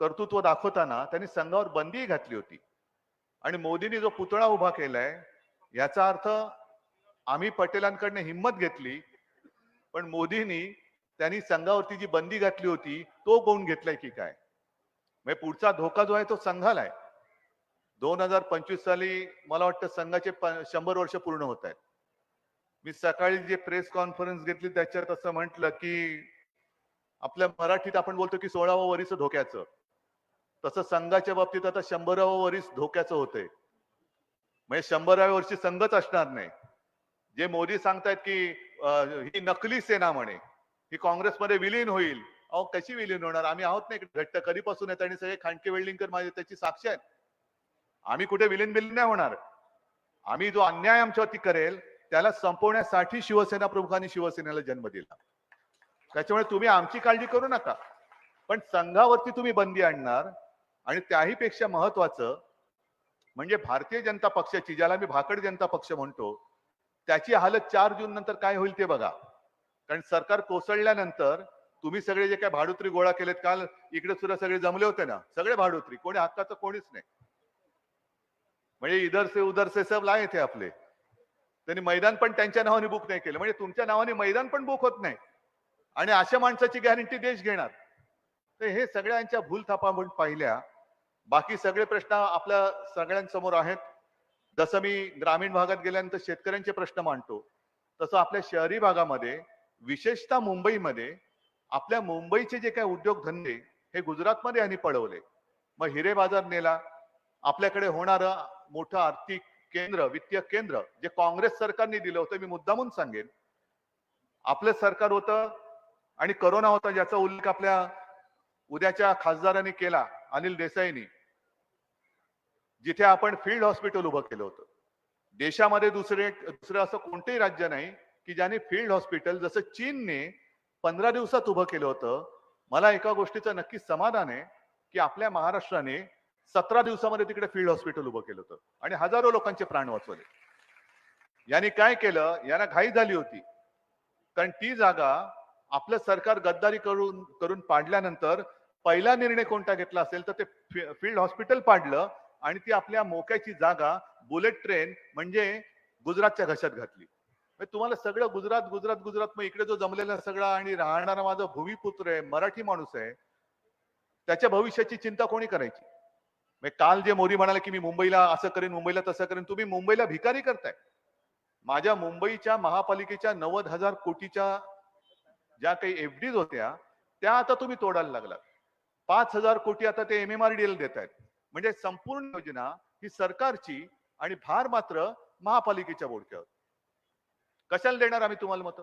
कर्तृत्व दाखवताना त्यांनी संघावर बंदी घातली होती. आणि मोदींनी जो पुतळा उभा केलाय याचा अर्थ आम्ही पटेलांकडनं हिंमत घेतली पण मोदींनी त्यांनी संघावरती जी बंदी घातली होती तो गुण घेतलाय की काय? म्हणजे पुढचा धोका जो आहे तो संघाला आहे. दोन हजार पंचवीस साली मला वाटतं संघाचे प- शंभर वर्ष पूर्ण होत आहेत. मी सकाळी जे प्रेस कॉन्फरन्स घेतली त्याच्यात असं म्हटलं की आपल्या मराठीत आपण बोलतो की सोळावं वरीचं धोक्याचं. तसं संघाच्या बाबतीत आता शंभरावं वरीस धोक्याचं होतंय. म्हणजे शंभराव्या वर्षी संघच असणार नाही. जे मोदी सांगतायत की ही नकली सेना म्हणे ही काँग्रेसमध्ये विलीन होईल. अहो कशी विलीन होणार? आम्ही आहोत नाही घट्ट कधीपासून आहेत आणि सगळे खांडके वेल्डिंगकर माझे त्याची साक्ष आहेत. आम्ही कुठे विलीन बिलीन नाही होणार. आम्ही जो अन्याय आमच्यावरती करेल त्याला संपवण्यासाठी शिवसेना प्रमुखांनी शिवसेनेला जन्म दिला. त्याच्यामुळे तुम्ही आमची काळजी करू नका. पण संघावरती तुम्ही बंदी आणणार आणि त्याही पेक्षा महत्वाचं म्हणजे भारतीय जनता पक्षाची ज्याला मी भाकड जनता पक्ष म्हणतो त्याची हालत चार जून नंतर काय होईल ते बघा. कारण सरकार कोसळल्यानंतर तुम्ही सगळे जे काय भाडुत्री गोळा केलेत काल इकडे सुद्धा सगळे जमले होते ना. सगळे भाडुत्री. कोणी हक्काचं कोणीच नाही. म्हणजे इधर से उधर से सब लाय ते आपले. त्यांनी मैदान पण त्यांच्या नावाने बुक नाही केलं. म्हणजे तुमच्या नावाने मैदान पण बुक होत नाही. आणि अशा माणसाची गॅरंटी देश घेणार. तर हे सगळ्यांच्या भूलथापा म्हणून पाहिल्या. बाकी सगळे प्रश्न आपल्या सगळ्यांसमोर आहेत. जसं मी ग्रामीण भागात गेल्यानंतर शेतकऱ्यांचे प्रश्न मांडतो तसं आपल्या शहरी भागामध्ये विशेषतः मुंबईमध्ये आपल्या मुंबईचे जे काही उद्योगधंदे हे गुजरातमध्ये यांनी पळवले. मग हिरे बाजार नेला. आपल्याकडे होणारं मोठं आर्थिक केंद्र वित्तीय केंद्र जे काँग्रेस सरकारने दिलं होतं मी मुद्दामून सांगेन. आपलं सरकार होतं आणि करोना होता ज्याचा उल्लेख आपल्या उद्याच्या खासदारांनी केला अनिल देसाईनी जिथे आपण फील्ड हॉस्पिटल उभं केलं होतं. देशामध्ये दुसरे दुसरं असं कोणतंही राज्य नाही की ज्याने फील्ड हॉस्पिटल जसं चीनने पंधरा दिवसात उभं केलं होतं मला एका गोष्टीचं नक्की समाधान आहे की आपल्या महाराष्ट्राने सतरा दिवसामध्ये तिकडे फील्ड हॉस्पिटल उभं केलं होतं आणि हजारो लोकांचे प्राण वाचवले. यांनी काय केलं? यांना घाई झाली होती. कारण ती जागा आपलं सरकार गद्दारी करून करून पाडल्यानंतर पहिला निर्णय कोणता घेतला असेल तर ते फील्ड हॉस्पिटल पाडलं आणि ती आपल्या मोक्याची जागा बुलेट ट्रेन म्हणजे गुजरातच्या घशात घातली. म्हणजे तुम्हाला सगळं गुजरात गुजरात गुजरात मग इकडे जो जमलेला सगळा आणि राहणारा माझा भूमिपुत्र आहे मराठी माणूस आहे त्याच्या भविष्याची चिंता कोणी करायची? म्हणजे काल जे मोदी म्हणाले की मी मुंबईला असं करेन मुंबईला तसं करेन तुम्ही मुंबईला भिकारी करताय. माझ्या मुंबईच्या महापालिकेच्या नव्वद हजार कोटीच्या ज्या काही एफडीज होत्या त्या आता तुम्ही तोडायला लागलात. पाच हजार कोटी आता ते M M R D L देत आहेत. म्हणजे संपूर्ण योजना ही सरकारची आणि भार मात्र महापालिकेच्या बोडक्यावर. कशाला देणार आम्ही तुम्हाला मत?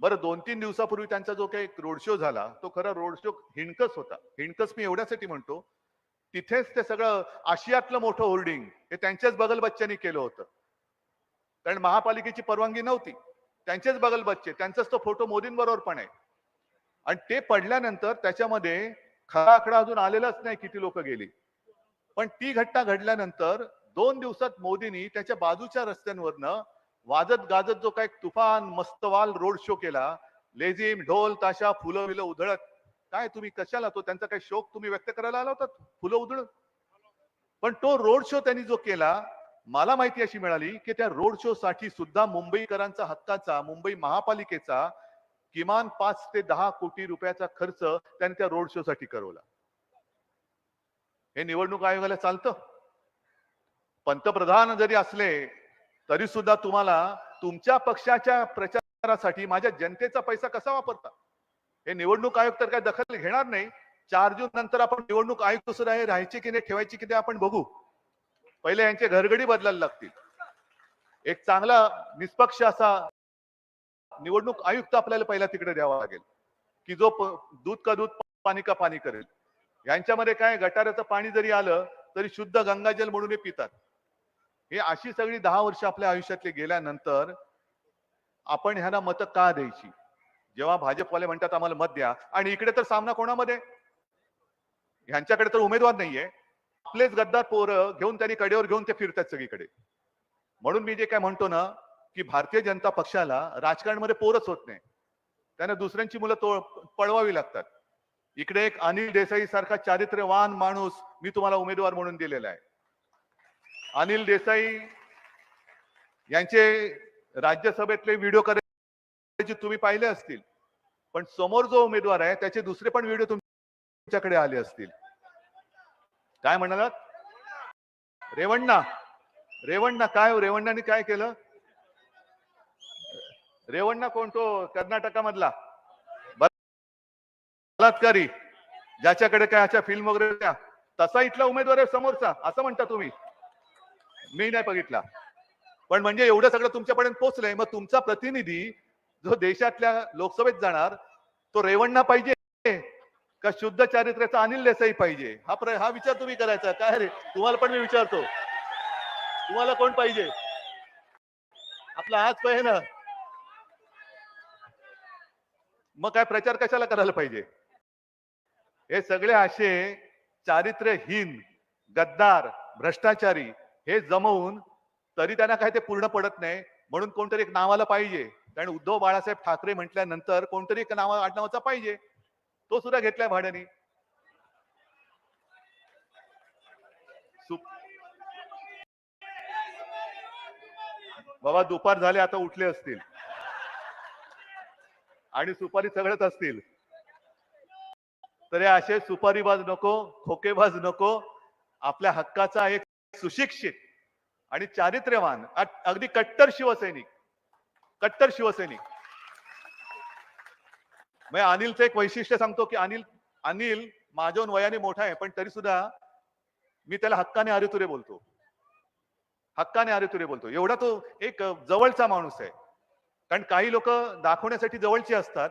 बरं दोन तीन दिवसापूर्वी त्यांचा जो काही रोड शो झाला तो खरा रोड शो हिणकस होता. हिणकस मी एवढ्यासाठी म्हणतो तिथेच ते सगळं आशियातलं मोठं होर्डिंग हे त्यांच्याच बगल बच्च्यांनी केलं होतं. कारण महापालिकेची परवानगी नव्हती. त्यांचेच बगल बच्चे त्यांचाच तो फोटो मोदींबरोबर पण आहे. आणि ते पडल्यानंतर त्याच्यामध्ये खरा आकडा अजून आलेलाच नाही किती लोक गेली. पण ती घटना घडल्यानंतर दोन दिवसात मोदींनी त्याच्या बाजूच्या रस्त्यांवरनं वाजत गाजत जो काय तुफान मस्तवाल रोड शो केला लेझिम ढोल ताशा फुलं विलं उधळत. काय तुम्ही कशाला तो? त्यांचा काही शोक तुम्ही व्यक्त करायला आला होता? फुलं उधळत. पण तो रोड शो त्यांनी जो केला मला माहिती अशी मिळाली की त्या रोड शो साठी सुद्धा मुंबईकरांचा हक्काचा मुंबई महापालिकेचा किमान पाच ते दहा कोटी रुपयाचा खर्च त्यांनी त्या रोड शो साठी करवला. हे निवडणूक आयोगाला चालतं. पंतप्रधान जरी असले तरी सुद्धा तुम्हाला तुमच्या पक्षाच्या प्रचारासाठी माझ्या जनतेचा पैसा कसा वापरता? हे निवडणूक आयोग तर काय दखल घेणार नाही. चार जून नंतर आपण निवडणूक आयुक्त सुद्धा हे राहायची की नाही ठेवायची की नाही आपण बघू. पहिले यांचे घरगडी बदलायला लागतील. एक चांगला निष्पक्ष असा निवडणूक आयुक्त आपल्याला पहिला तिकडे द्यावा लागेल. की जो दूध का दूध पाणी का पाणी करेल. यांच्यामध्ये काय गटाराचं पाणी जरी आलं तरी शुद्ध गंगाजल म्हणून हे पितात. हे अशी सगळी दहा वर्ष आपल्या आयुष्यातले गेल्यानंतर आपण ह्यांना मतं का द्यायची? जेव्हा भाजपवाले म्हणतात आम्हाला मत द्या. आणि इकडे तर सामना कोणामध्ये? ह्यांच्याकडे तर उमेदवार नाहीये. आपलेच गद्दार पोरं घेऊन त्यांनी कडेवर घेऊन ते फिरतात सगळीकडे. म्हणून मी जे काय म्हणतो ना की भारतीय जनता पक्षाला राजकारणामध्ये पोरच होत नाही. त्यांना दुसऱ्यांची मुलं तो पळवावी लागतात. इकडे एक अनिल देसाई सारखा चारित्र्यवान माणूस मी तुम्हाला उमेदवार म्हणून दिलेला आहे. अनिल देसाई यांचे राज्यसभेतले व्हिडिओ करायचे तुम्ही पाहिले असतील. पण समोर जो उमेदवार आहे त्याचे दुसरे पण व्हिडिओ तुमच्याकडे आले असतील. काय म्हणालात? रेवण्णा. रेवण्णा काय हो? रेवण्णाने काय केलं? रेवण्णा कोण तो कर्नाटकामधला बलात्कारी ज्याच्याकडे काय अशा फिल्म वगैरे त्या तसा इथला उमेदवार आहे समोरचा असं म्हणता तुम्ही. मी नाही बघितला. पण म्हणजे एवढं सगळं तुमच्यापर्यंत पोहोचलंय मग तुमचा प्रतिनिधी जो देशातल्या लोकसभेत जाणार तो रेवण्णा पाहिजे का शुद्ध चारित्र्याचा अनिल देसाई पाहिजे? हा प्र हा विचार तुम्ही करायचा. काय रे? तुम्हाला पण मी विचारतो. तुम्हाला कोण पाहिजे? आपला हाच पाहिजे ना. मग काय प्रचार कशाला करायला पाहिजे? हे सगळे असे चारित्र्यहीन गद्दार भ्रष्टाचारी हे जमवून तरी त्यांना काय ते पूर्ण पडत नाही. म्हणून कोणतरी एक नावाला पाहिजे. कारण उद्धव बाळासाहेब ठाकरे म्हटल्यानंतर कोणतरी एक नावा आडनावाचा पाहिजे. तो सुद्धा घेतलाय भाड्याने. बाबा दुपार झाले आता उठले असतील. आणि सुपारी सगळ्यात असतील. तर हे असे सुपारीबाज नको खोकेबाज नको. आपल्या हक्काचा एक सुशिक्षित आणि चारित्र्यवान अगदी कट्टर शिवसैनिक कट्टर शिवसैनिक. म्हणजे अनिलचं एक वैशिष्ट्य सांगतो की अनिल अनिल माझ्याहून वयाने मोठा आहे पण तरी सुद्धा मी त्याला हक्काने आरेतुरे बोलतो. हक्काने आरेतुरे बोलतो. एवढा तो एक जवळचा माणूस आहे. कारण काही लोक दाखवण्यासाठी जवळची असतात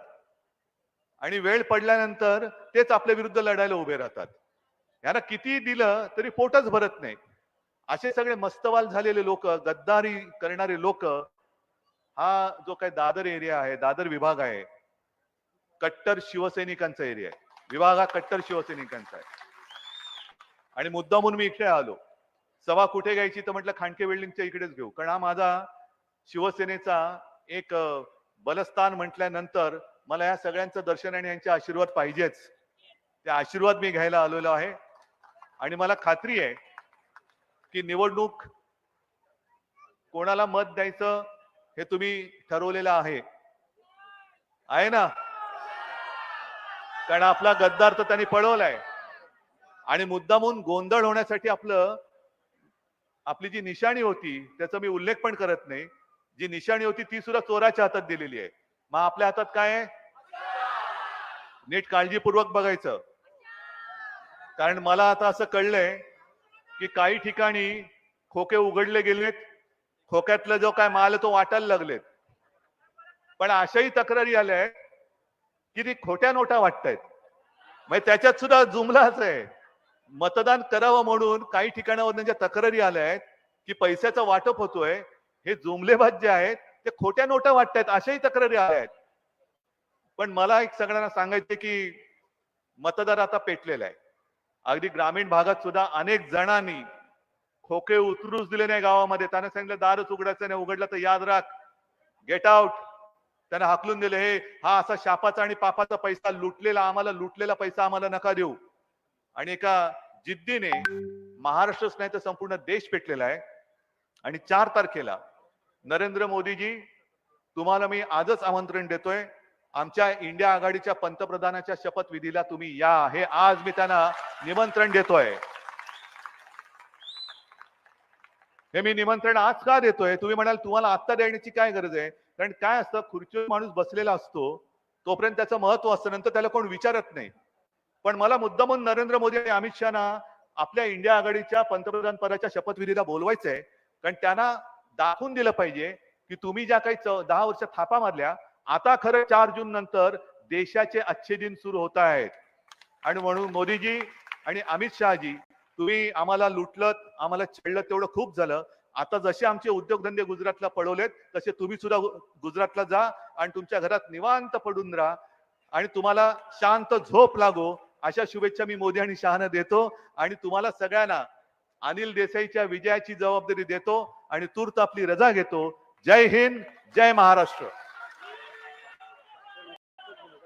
आणि वेळ पडल्यानंतर तेच आपल्या विरुद्ध लढायला उभे राहतात. यांना किती दिलं तरी पोटच भरत नाही. असे सगळे मस्तवाल झालेले लोक गद्दारी करणारे लोक हा जो काही दादर एरिया आहे दादर विभाग आहे कट्टर शिवसैनिकांचा एरिया आहे. विभाग हा कट्टर शिवसैनिकांचा आहे. आणि मुद्दा म्हणून मी इकडे आलो. सभा कुठे घ्यायची तर म्हटलं खांडके बिल्डिंगच्या इकडेच घेऊ. कारण हा माझा शिवसेनेचा एक बलस्थान म्हटल्यानंतर मला या सगळ्यांचं दर्शन आणि यांचे आशीर्वाद पाहिजेच. ते आशीर्वाद मी घ्यायला आलेलो आहे. आणि मला खात्री आहे की निवडणूक कोणाला मत द्यायचं हे तुम्ही ठरवलेलं आहे. आहे ना? कारण आपला गद्दार तर त्यांनी पळवलाय. आणि मुद्दामून गोंधळ होण्यासाठी आपलं आपली जी निशाणी होती त्याचा मी उल्लेख पण करत नाही. जी निशाणी होती ती सुद्धा चोराच्या हातात दिलेली आहे. मग आपल्या हातात काय आहे? नीट काळजीपूर्वक बघायचं. कारण मला आता असं कळलंय की काही ठिकाणी खोके उघडले गेलेत खोक्यातला जो काय माल तो वाटायला लागलेत. पण अशाही तक्रारी आल्या आहेत की ती खोट्या नोटा वाटतायत. म्हणजे त्याच्यात सुद्धा जुमलाच आहे. मतदान करावं म्हणून काही ठिकाणावर ज्या तक्रारी आल्या आहेत की पैशाचं वाटप होतोय हे जुमलेबाज जे आहेत ते खोट्या नोटा वाटतायत अशाही तक्रारी आल्या आहेत. पण मला एक सगळ्यांना सांगायचे की मतदार आता पेटलेला आहे. अगदी ग्रामीण भागात सुद्धा अनेक जणांनी खोके उतरूच दिले नाही गावामध्ये. त्यांना सांगितलं दारच उघडायचं नाही उघडलं तर याद राख. गेट आउट त्यांना हाकलून दिले हे हा असा शापाचा आणि पापाचा पैसा लुटलेला आम्हाला लुटलेला पैसा आम्हाला नका देऊ. आणि एका जिद्दीने महाराष्ट्रच नाही तर संपूर्ण देश पेटलेला आहे. आणि चार तारखेला नरेंद्र मोदीजी तुम्हाला मी आजच आमंत्रण देतोय. आमच्या इंडिया आघाडीच्या पंतप्रधानाच्या शपथविधीला तुम्ही या. हे आज मी त्यांना निमंत्रण देतोय. हे मी निमंत्रण आज का देतोय? तुम्ही म्हणाल तुम्हाला आत्ता देण्याची काय गरज आहे? कारण काय असतं खुर्चीवर माणूस बसलेला असतो तोपर्यंत त्याचं महत्त्व असतं नंतर त्याला कोण विचारत नाही. पण मला मुद्दा म्हणून नरेंद्र मोदी आणि अमित शहाना आपल्या इंडिया आघाडीच्या पंतप्रधान पदाच्या शपथविधीला बोलवायचंय. कारण त्यांना दाखवून दिलं पाहिजे की तुम्ही ज्या काही दहा वर्ष थापा मारल्या आता खरं चार जून नंतर देशाचे अच्छे दिन सुरू होत आहेत. आणि म्हणून मोदीजी आणि अमित शहाजी तुम्ही आम्हाला लुटलं आम्हाला छेडलं तेवढं खूप झालं. आता जसे आमचे उद्योगधंदे गुजरातला पळवलेत तसे तुम्ही सुद्धा गुजरातला जा आणि तुमच्या घरात निवांत पडून राहा आणि तुम्हाला शांत झोप लागो. अशा शुभेच्छा मी मोदी आणि शहानं देतो आणि तुम्हाला सगळ्यांना अनिल देसाईच्या विजयाची जबाबदारी देतो. आणि तूर्त आपली रजा घेतो. जय हिंद जय महाराष्ट्र.